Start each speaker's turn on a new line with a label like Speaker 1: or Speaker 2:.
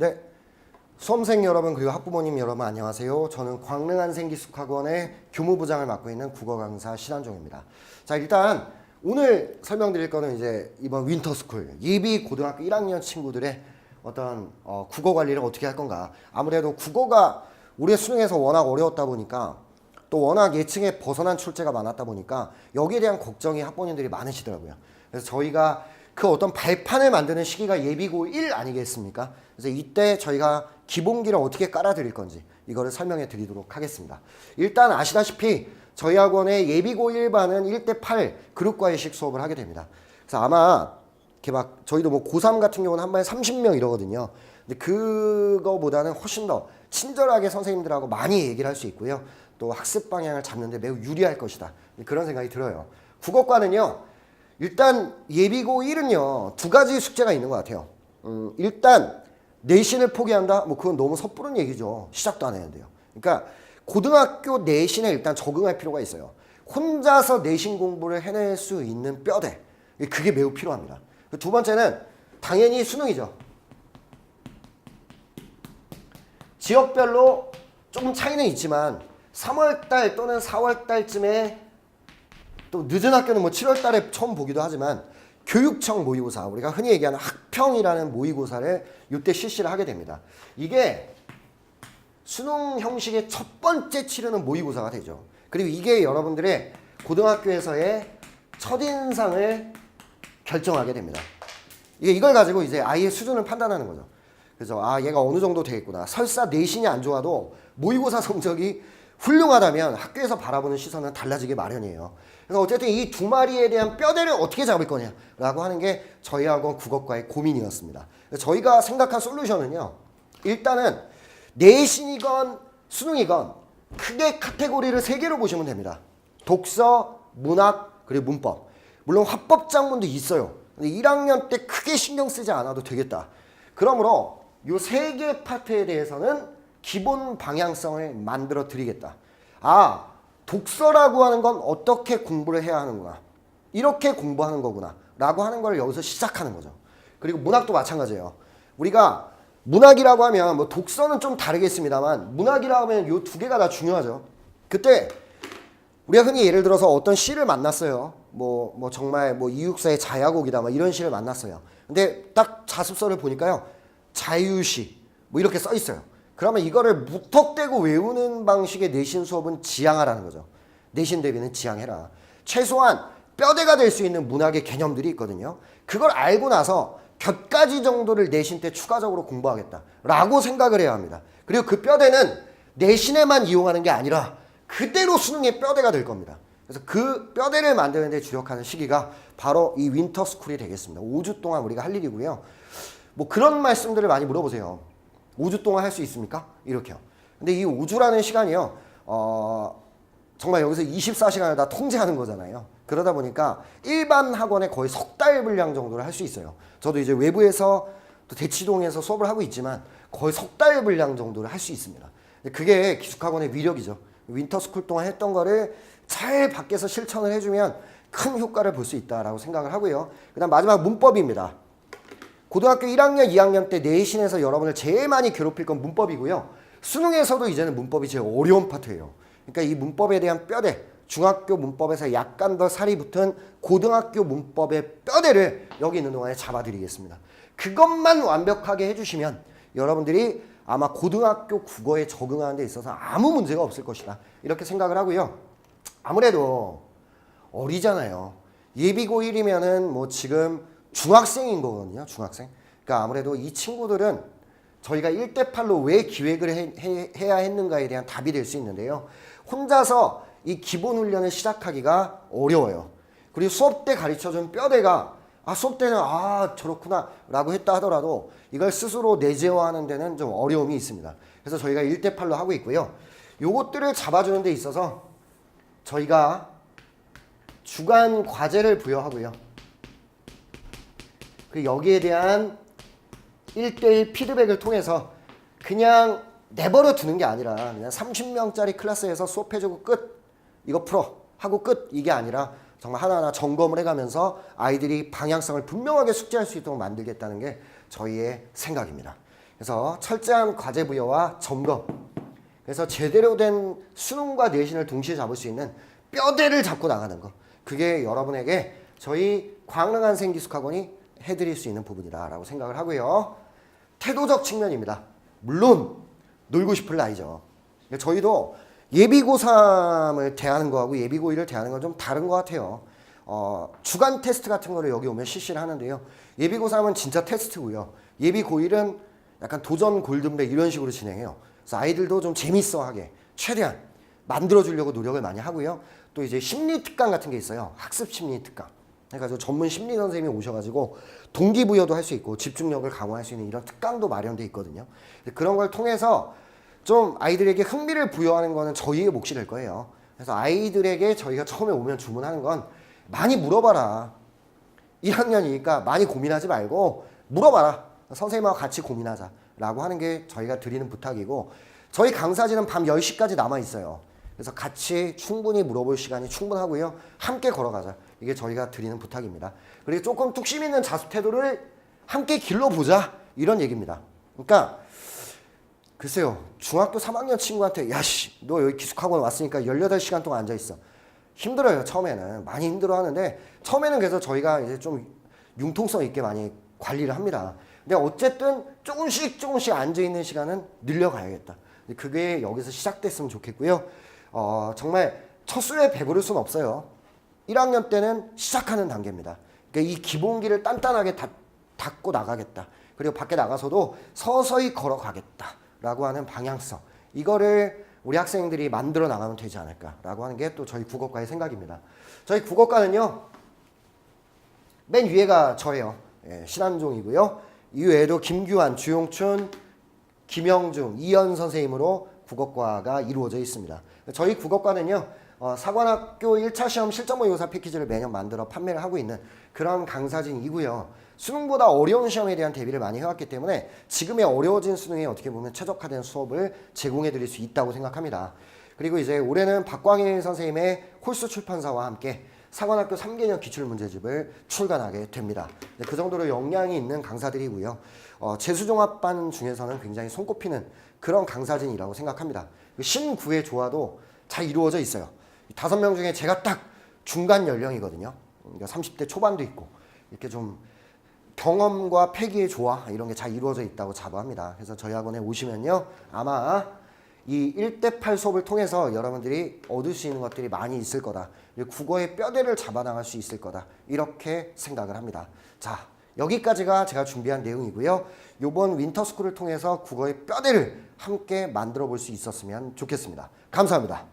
Speaker 1: 네. 수험생 여러분 그리고 학부모님 여러분 안녕하세요. 저는 광릉한생기숙학원의 교무부장을 맡고 있는 국어 강사 신한종입니다. 자 일단 오늘 설명드릴 거는 이제 이번 윈터스쿨 예비 고등학교 1학년 친구들의 어떤 어, 국어 관리를 어떻게 할 건가. 아무래도 국어가 올해 수능에서 워낙 어려웠다 보니까 또 워낙 예측에 벗어난 출제가 많았다 보니까 여기에 대한 걱정이 학부모님들이 많으시더라고요. 그래서 저희가 그 어떤 발판을 만드는 시기가 예비고 1 아니겠습니까? 그래서 이때 저희가 기본기를 어떻게 깔아드릴 건지 이거를 설명해 드리도록 하겠습니다. 일단 아시다시피 저희 학원의 예비고 1반은 1대 8 그룹과외식 수업을 하게 됩니다. 그래서 아마 이렇게 막 저희도 뭐 고3 같은 경우는 한 반에 30명 이러거든요. 근데 그거보다는 훨씬 더 친절하게 선생님들하고 많이 얘기를 할 수 있고요. 또 학습 방향을 잡는데 매우 유리할 것이다. 그런 생각이 들어요. 국어과는요. 일단 예비고 1은요. 두 가지 숙제가 있는 것 같아요. 음, 일단 내신을 포기한다? 뭐 그건 너무 섣부른 얘기죠. 시작도 안 했는데요. 그러니까 고등학교 내신에 일단 적응할 필요가 있어요. 혼자서 내신 공부를 해낼 수 있는 뼈대. 그게 매우 필요합니다. 두 번째는 당연히 수능이죠. 지역별로 조금 차이는 있지만 3월달 또는 4월달쯤에 또 늦은 학교는 뭐 7월 달에 처음 보기도 하지만 교육청 모의고사 우리가 흔히 얘기하는 학평이라는 모의고사를 이때 실시를 하게 됩니다. 이게 수능 형식의 첫 번째 치르는 모의고사가 되죠. 그리고 이게 여러분들의 고등학교에서의 첫인상을 결정하게 됩니다. 이게 이걸 가지고 이제 아이의 수준을 판단하는 거죠. 그래서 아 얘가 어느 정도 되겠구나. 설사 내신이 안 좋아도 모의고사 성적이 훌륭하다면 학교에서 바라보는 시선은 달라지기 마련이에요. 그래서 어쨌든 이 두 마리에 대한 뼈대를 어떻게 잡을 거냐라고 하는 게 저희 학원 국어과의 고민이었습니다. 저희가 생각한 솔루션은요. 일단은 내신이건 수능이건 크게 카테고리를 세 개로 보시면 됩니다. 독서, 문학, 그리고 문법. 물론 화법 장문도 있어요. 근데 1학년 때 크게 신경 쓰지 않아도 되겠다. 그러므로 이 세 개 파트에 대해서는 기본 방향성을 만들어 드리겠다. 아, 독서라고 하는 건 어떻게 공부를 해야 하는구나. 이렇게 공부하는 거구나. 라고 하는 걸 여기서 시작하는 거죠. 그리고 문학도 마찬가지예요. 우리가 문학이라고 하면 뭐 독서는 좀 다르겠습니다만 문학이라고 하면 이 두 개가 다 중요하죠. 그때 우리가 흔히 예를 들어서 어떤 시를 만났어요. 뭐, 뭐 정말 뭐 이육사의 자야곡이다. 뭐 이런 시를 만났어요. 근데 딱 자습서를 보니까요. 자유시 뭐 이렇게 써 있어요. 그러면 이거를 무턱대고 외우는 방식의 내신 수업은 지양하라는 거죠. 내신 대비는 지양해라. 최소한 뼈대가 될 수 있는 문학의 개념들이 있거든요. 그걸 알고 나서 몇 가지 정도를 내신 때 추가적으로 공부하겠다. 라고 생각을 해야 합니다. 그리고 그 뼈대는 내신에만 이용하는 게 아니라 그대로 수능의 뼈대가 될 겁니다. 그래서 그 뼈대를 만드는 데 주력하는 시기가 바로 이 윈터 스쿨이 되겠습니다. 5주 동안 우리가 할 일이고요. 뭐 그런 말씀들을 많이 물어보세요. 5주 동안 할 수 있습니까? 이렇게요. 근데 이 5주라는 시간이요. 어, 정말 여기서 24시간을 다 통제하는 거잖아요. 그러다 보니까 일반 학원에 거의 석 달 분량 정도를 할 수 있어요. 저도 이제 외부에서 또 대치동에서 수업을 하고 있지만 거의 석 달 분량 정도를 할 수 있습니다. 그게 기숙학원의 위력이죠. 윈터스쿨 동안 했던 거를 잘 밖에서 실천을 해주면 큰 효과를 볼 수 있다라고 생각을 하고요. 그 다음 마지막 문법입니다. 고등학교 1학년, 2학년 때 내신에서 여러분을 제일 많이 괴롭힐 건 문법이고요. 수능에서도 이제는 문법이 제일 어려운 파트예요. 그러니까 이 문법에 대한 뼈대, 중학교 문법에서 약간 더 살이 붙은 고등학교 문법의 뼈대를 여기 있는 동안에 잡아드리겠습니다. 그것만 완벽하게 해주시면 여러분들이 아마 고등학교 국어에 적응하는 데 있어서 아무 문제가 없을 것이다. 이렇게 생각을 하고요. 아무래도 어리잖아요. 예비고 1이면은 뭐 지금 중학생인 거거든요. 중학생. 그러니까 아무래도 이 친구들은 저희가 1대8로 왜 기획을 해, 해, 해야 했는가에 대한 답이 될 수 있는데요. 혼자서 이 기본 훈련을 시작하기가 어려워요. 그리고 수업 때 가르쳐준 뼈대가 아 수업 때는 아 저렇구나 라고 했다 하더라도 이걸 스스로 내재화하는 데는 좀 어려움이 있습니다. 그래서 저희가 1대8로 하고 있고요. 요것들을 잡아주는 데 있어서 저희가 주간 과제를 부여하고요. 그 여기에 대한 1대1 피드백을 통해서 그냥 내버려 두는 게 아니라 그냥 30명짜리 클래스에서 수업해주고 끝 이거 풀어 하고 끝 이게 아니라 정말 하나하나 점검을 해가면서 아이들이 방향성을 분명하게 숙지할 수 있도록 만들겠다는 게 저희의 생각입니다. 그래서 철저한 과제 부여와 점검. 그래서 제대로 된 수능과 내신을 동시에 잡을 수 있는 뼈대를 잡고 나가는 거. 그게 여러분에게 저희 광릉한 생기숙학원이 해드릴 수 있는 부분이다라고 생각을 하고요. 태도적 측면입니다. 물론 놀고 싶을 나이죠. 근데 저희도 예비고3을 대하는 거하고 예비고1을 대하는 건 좀 다른 것 같아요. 어, 주간 테스트 같은 거를 여기 오면 실시를 하는데요. 예비고3은 진짜 테스트고요. 예비고1은 약간 도전 골든벨 이런 식으로 진행해요. 그래서 아이들도 좀 재밌어 하게 최대한 만들어 주려고 노력을 많이 하고요. 또 이제 심리 특강 같은 게 있어요. 학습 심리 특강. 해가지고 전문 심리 선생님이 오셔가지고 동기부여도 할 수 있고 집중력을 강화할 수 있는 이런 특강도 마련돼 있거든요. 그런 걸 통해서 좀 아이들에게 흥미를 부여하는 거는 저희의 몫이 될 거예요. 그래서 아이들에게 저희가 처음에 오면 주문하는 건 많이 물어봐라. 1학년이니까 많이 고민하지 말고 물어봐라. 선생님하고 같이 고민하자. 라고 하는 게 저희가 드리는 부탁이고 저희 강사진은 밤 10시까지 남아 있어요. 그래서 같이 충분히 물어볼 시간이 충분하고요. 함께 걸어가자. 이게 저희가 드리는 부탁입니다. 그리고 조금 뚝심 있는 자수 태도를 함께 길러보자. 이런 얘기입니다. 그러니까 글쎄요. 중학교 3학년 친구한테 야씨 너 여기 기숙학원 왔으니까 18시간 동안 앉아있어. 힘들어요. 처음에는. 많이 힘들어 하는데 처음에는 그래서 저희가 이제 좀 융통성 있게 많이 관리를 합니다. 근데 어쨌든 조금씩 조금씩 앉아 있는 시간은 늘려가야겠다. 그게 여기서 시작됐으면 좋겠고요. 어, 정말 첫 수에 배부를 수는 없어요. 1학년 때는 시작하는 단계입니다. 그러니까 이 기본기를 단단하게 닫, 닫고 나가겠다. 그리고 밖에 나가서도 서서히 걸어가겠다라고 하는 방향성. 이거를 우리 학생들이 만들어 나가면 되지 않을까라고 하는 게 또 저희 국어과의 생각입니다. 저희 국어과는요. 맨 위에가 저예요. 예, 신한종이고요. 이외에도 김규환, 주용춘, 김영중, 이현 선생님으로 국어과가 이루어져 있습니다. 저희 국어과는요, 어, 사관학교 1차 시험 실전 모의고사 패키지를 매년 만들어 판매를 하고 있는 그런 강사진이고요. 수능보다 어려운 시험에 대한 대비를 많이 해왔기 때문에 지금의 어려워진 수능에 어떻게 보면 최적화된 수업을 제공해 드릴 수 있다고 생각합니다. 그리고 이제 올해는 박광일 선생님의 콜스 출판사와 함께 사관학교 3개년 기출문제집을 출간하게 됩니다. 네, 그 정도로 역량이 있는 강사들이고요. 어, 재수종합반 중에서는 굉장히 손꼽히는 그런 강사진이라고 생각합니다. 신구의 조화도 잘 이루어져 있어요. 다섯 명 중에 제가 딱 중간 연령이거든요. 그러니까 30대 초반도 있고 이렇게 좀 경험과 패기의 조화 이런 게 잘 이루어져 있다고 자부합니다. 그래서 저희 학원에 오시면요. 아마 이 1대8 수업을 통해서 여러분들이 얻을 수 있는 것들이 많이 있을 거다. 국어의 뼈대를 잡아나갈 수 있을 거다. 이렇게 생각을 합니다. 자, 여기까지가 제가 준비한 내용이고요. 요번 윈터스쿨을 통해서 국어의 뼈대를 함께 만들어 볼 수 있었으면 좋겠습니다. 감사합니다.